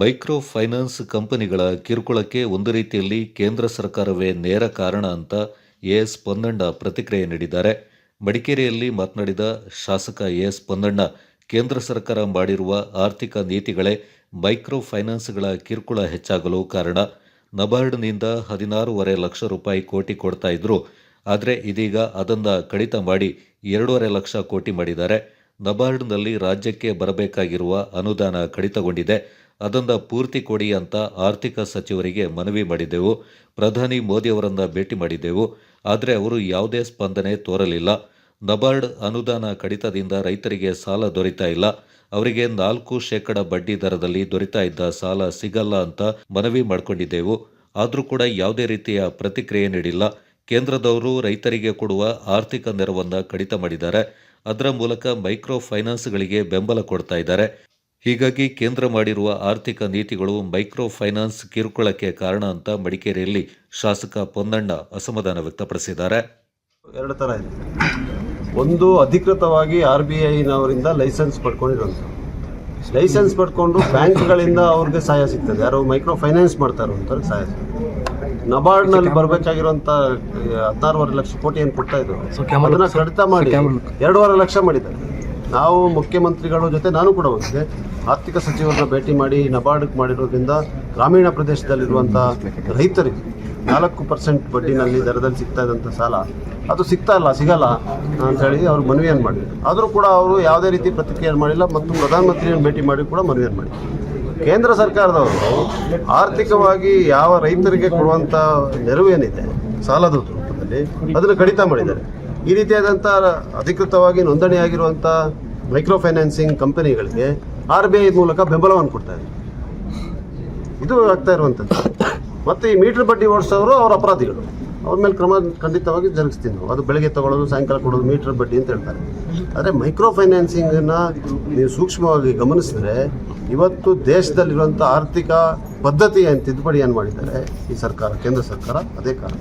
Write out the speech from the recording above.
Micro finance ಕಂಪನಿಗಳ ಕಿರುಕುಳಕ್ಕೆ ಒಂದು ರೀತಿಯಲ್ಲಿ ಕೇಂದ್ರ ಸರ್ಕಾರವೇ ನೇರ ಕಾರಣ ಅಂತ ಎಎಸ್ ಪೊನ್ನಣ್ಣ ಪ್ರತಿಕ್ರಿಯೆ ನೀಡಿದ್ದಾರೆ. ಮಡಿಕೇರಿಯಲ್ಲಿ ಮಾತನಾಡಿದ ಶಾಸಕ ಎಎಸ್ ಪೊನ್ನಣ್ಣ, ಕೇಂದ್ರ ಸರ್ಕಾರ ಮಾಡಿರುವ ಆರ್ಥಿಕ ನೀತಿಗಳೇ ಮೈಕ್ರೋ ಫೈನಾನ್ಸ್ಗಳ ಕಿರುಕುಳ ಹೆಚ್ಚಾಗಲು ಕಾರಣ. ನಬಾರ್ಡ್ನಿಂದ ಹದಿನಾರೂವರೆ ಲಕ್ಷ ರೂಪಾಯಿ ಕೋಟಿ ಕೊಡ್ತಾ ಇದ್ರು. ಆದರೆ ಇದೀಗ ಅದನ್ನು ಕಡಿತ ಮಾಡಿ ಎರಡೂವರೆ ಲಕ್ಷ ಕೋಟಿ ಮಾಡಿದ್ದಾರೆ. ನಬಾರ್ಡ್ನಲ್ಲಿ ರಾಜ್ಯಕ್ಕೆ ಬರಬೇಕಾಗಿರುವ ಅನುದಾನ ಕಡಿತಗೊಂಡಿದೆ. ಅದನ್ನ ಪೂರ್ತಿ ಕೊಡಿ ಅಂತ ಆರ್ಥಿಕ ಸಚಿವರಿಗೆ ಮನವಿ ಮಾಡಿದೆವು ಪ್ರಧಾನಿ ಮೋದಿಯವರನ್ನ ಭೇಟಿ ಮಾಡಿದೆವು ಆದರೆ ಅವರು ಯಾವುದೇ ಸ್ಪಂದನೆ ತೋರಲಿಲ್ಲ. ನಬಾರ್ಡ್ ಅನುದಾನ ಕಡಿತದಿಂದ ರೈತರಿಗೆ ಸಾಲ ದೊರೀತಾ ಇಲ್ಲ. ಅವರಿಗೆ ನಾಲ್ಕು ಶೇಕಡ ಬಡ್ಡಿ ದರದಲ್ಲಿ ದೊರೀತಾ ಇದ್ದ ಸಾಲ ಸಿಗಲ್ಲ ಅಂತ ಮನವಿ ಮಾಡಿಕೊಂಡಿದ್ದೆವು. ಆದರೂ ಕೂಡ ಯಾವುದೇ ರೀತಿಯ ಪ್ರತಿಕ್ರಿಯೆ ನೀಡಿಲ್ಲ. ಕೇಂದ್ರದವರು ರೈತರಿಗೆ ಕೊಡುವ ಆರ್ಥಿಕ ನೆರವನ್ನು ಕಡಿತ ಮಾಡಿದ್ದಾರೆ. ಅದರ ಮೂಲಕ ಮೈಕ್ರೋ ಫೈನಾನ್ಸ್ಗಳಿಗೆ ಬೆಂಬಲ ಕೊಡ್ತಾ ಇದ್ದಾರೆ. ಹೀಗಾಗಿ ಕೇಂದ್ರ ಮಾಡಿರುವ ಆರ್ಥಿಕ ನೀತಿಗಳು ಮೈಕ್ರೋ ಫೈನಾನ್ಸ್ ಕಿರುಕುಳಕ್ಕೆ ಕಾರಣ ಅಂತ ಮಡಿಕೇರಿಯಲ್ಲಿ ಶಾಸಕ ಪೊನ್ನಣ್ಣ ಅಸಮಾಧಾನ ವ್ಯಕ್ತಪಡಿಸಿದ್ದಾರೆ. ಎರಡು ಥರ ಇದೆ. ಒಂದು ಅಧಿಕೃತವಾಗಿ ಆರ್ ಬಿ ಐನವರಿಂದ ಲೈಸೆನ್ಸ್ ಪಡ್ಕೊಂಡಿರೋದು. ಲೈಸೆನ್ಸ್ ಪಡ್ಕೊಂಡು ಬ್ಯಾಂಕ್ಗಳಿಂದ ಅವ್ರಿಗೆ ಸಹಾಯ ಸಿಗ್ತದೆ. ಯಾರು ಮೈಕ್ರೋ ಫೈನಾನ್ಸ್ ಮಾಡ್ತಾ ಅಂತ ಸಹಾಯ ಸಿಗ್ತದೆ. ನಬಾರ್ಡ್ನಲ್ಲಿ ಬರಬೇಕಾಗಿರುವಂಥ ಹದಿನಾರೂವರೆ ಲಕ್ಷ ಕೋಟಿ ಏನು ಕೊಡ್ತಾ ಇದ್ರು. ಅದನ್ನು ಕಡಿತ ಮಾಡಿ ಎರಡೂವರೆ ಲಕ್ಷ ಮಾಡಿದ್ದಾರೆ. ನಾವು ಮುಖ್ಯಮಂತ್ರಿಗಳ ಜೊತೆ ನಾನು ಕೂಡ ಹೋಗಿದ್ದೆ ಆರ್ಥಿಕ ಸಚಿವರನ್ನ ಭೇಟಿ ಮಾಡಿ ನಬಾರ್ಡ್ ಮಾಡಿರೋದ್ರಿಂದ ಗ್ರಾಮೀಣ ಪ್ರದೇಶದಲ್ಲಿರುವಂಥ ರೈತರಿಗೆ ನಾಲ್ಕು ಪರ್ಸೆಂಟ್ ಬಡ್ಡಿನಲ್ಲಿ ದರದಲ್ಲಿ ಸಿಗ್ತಾ ಇದ್ದಂಥ ಸಾಲ, ಅದು ಸಿಗ್ತಾ ಇಲ್ಲ, ಸಿಗಲ್ಲ ಹೇಳಿ ಅವ್ರು ಮನವಿಯನ್ನು ಮಾಡಿದ್ರು. ಆದರೂ ಕೂಡ ಅವರು ಯಾವುದೇ ರೀತಿ ಪ್ರತಿಕ್ರಿಯೆ ಮಾಡಿಲ್ಲ ಮತ್ತು ಪ್ರಧಾನಮಂತ್ರಿಯನ್ನು ಭೇಟಿ ಮಾಡಿ ಕೂಡ ಮನವಿಯನ್ನು ಮಾಡಿದ್ರು. ಕೇಂದ್ರ ಸರ್ಕಾರದವರು ಆರ್ಥಿಕವಾಗಿ ಯಾವ ರೈತರಿಗೆ ಕೊಡುವಂಥ ನೆರವು ಏನಿದೆ, ಸಾಲದ ರೂಪದಲ್ಲಿ ಅದನ್ನು ಕಡಿತ ಮಾಡಿದ್ದಾರೆ. ಈ ರೀತಿಯಾದಂಥ ಅಧಿಕೃತವಾಗಿ ನೋಂದಣಿಯಾಗಿರುವಂಥ ಮೈಕ್ರೋ ಫೈನಾನ್ಸಿಂಗ್ ಕಂಪನಿಗಳಿಗೆ ಆರ್ ಬಿ ಐ ಮೂಲಕ ಬೆಂಬಲವನ್ನು ಕೊಡ್ತಾ ಇದೆ. ಇದು ಆಗ್ತಾ ಇರುವಂಥದ್ದು ಮತ್ತು ಈ ಮೀಟರ್ ಬಡ್ಡಿ ಓಡಿಸೋರು ಅವ್ರ ಅಪರಾಧಿಗಳು. ಅವ್ರ ಮೇಲೆ ಕ್ರಮ ಖಂಡಿತವಾಗಿ ಜರುಗಿಸ್ತೀವಿ ನಾವು. ಅದು ಬೆಳಗ್ಗೆ ತಗೊಳ್ಳೋದು, ಸಾಯಂಕಾಲ ಕೊಡೋದು, ಮೀಟರ್ ಬಡ್ಡಿ ಅಂತ ಹೇಳ್ತಾರೆ. ಆದರೆ ಮೈಕ್ರೋ ಫೈನಾನ್ಸಿಂಗನ್ನು ನೀವು ಸೂಕ್ಷ್ಮವಾಗಿ ಗಮನಿಸಿದ್ರೆ ಇವತ್ತು ದೇಶದಲ್ಲಿರುವಂಥ ಆರ್ಥಿಕ ಪದ್ಧತಿಯನ್ನು ತಿದ್ದುಪಡಿ ಏನು ಮಾಡಿದ್ದಾರೆ ಈ ಸರ್ಕಾರ, ಕೇಂದ್ರ ಸರ್ಕಾರ. ಅದೇ ಕಾರಣ.